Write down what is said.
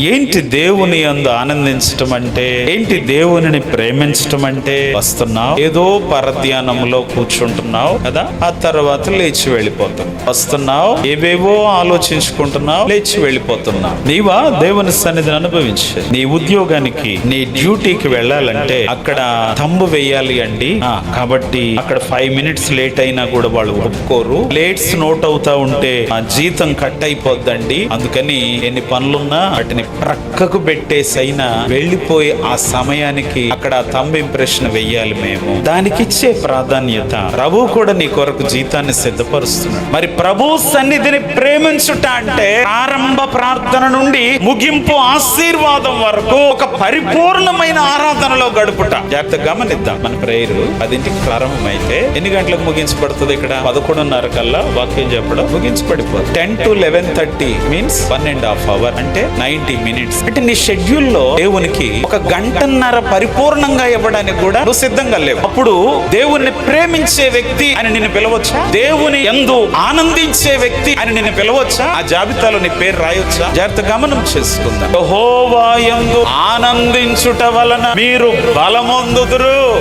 ఏంటి దేవుని అందు ఆనందించటం అంటే? ఏంటి దేవునిని ప్రేమించటం అంటే? వస్తున్నావు ఏదో పరధ్యానంలో కూర్చుంటున్నావు కదా? ఆ తర్వాత లేచి వెళ్ళిపోతావు వస్తున్నావు ఏవేవో ఆలోచించుకుంటున్నావు లేచి వెళ్ళిపోతున్నావు. నీవా దేవుని సన్నిధిని అనుభవించే? నీ ఉద్యోగానికి నీ డ్యూటీకి వెళ్ళాలంటే అక్కడ తంబు వేయాలి అండి. కాబట్టి అక్కడ ఫైవ్ మినిట్స్ లేట్ అయినా కూడా వాళ్ళు ఒప్పుకోరు. లేట్స్ నోట్ అవుతా ఉంటే ఆ జీతం కట్ అయిపోద్దండి. అందుకని ఎన్ని పనులున్నా వాటిని ప్రక్కకు పెట్టేసైనా వెళ్ళిపోయి ఆ సమయానికి అక్కడ తంబు ఇంప్రెషన్ వెయ్యాలి మేము. దానికి ఇచ్చే ప్రాధాన్యత ప్రభు కూడా నీ కొరకు జీతాన్ని సిద్ధపరుస్తున్నాడు. మరి ప్రభు సన్నిధిని ప్రేమించుట అంటే ప్రారంభ ప్రార్థన నుండి ముగింపు ఆశీర్వాదం వరకు ఒక పరిపూర్ణమైన ఆరాధనలో గడుపుట. జాగ్రత్త గమనిద్దాం. మన ప్రేయర్ పదింటికి ప్రారంభమైతే ఎన్ని గంటలకు ముగించబడుతుంది ఇక్కడ? పదకొండున్నర కల్లా వాక్యం చెప్పడం ముగించబడిపోతుంది. Ten to eleven thirty means one and half hour అంటే నైన్టీ మినిట్స్ అంటే నీ షెడ్యూల్లో దేవునికి ఒక గంటన్నర పరిపూర్ణంగా ఇవ్వడానికి కూడా నువ్వు సిద్ధంగా లేవు. అప్పుడు దేవుని ప్రేమించే వ్యక్తి అని నిన్ను పిలవచ్చా? దేవుని ఎందు ఆనందించే వ్యక్తి అని నిన్ను పిలవచ్చా? ఆ జాబితాలో నీ పేరు రాయొచ్చా? జాగ్రత్త గమనం చేసుకుందాం. యెహోవా యందు ఆనందించుట వలన మీరు బలమొందుదురు.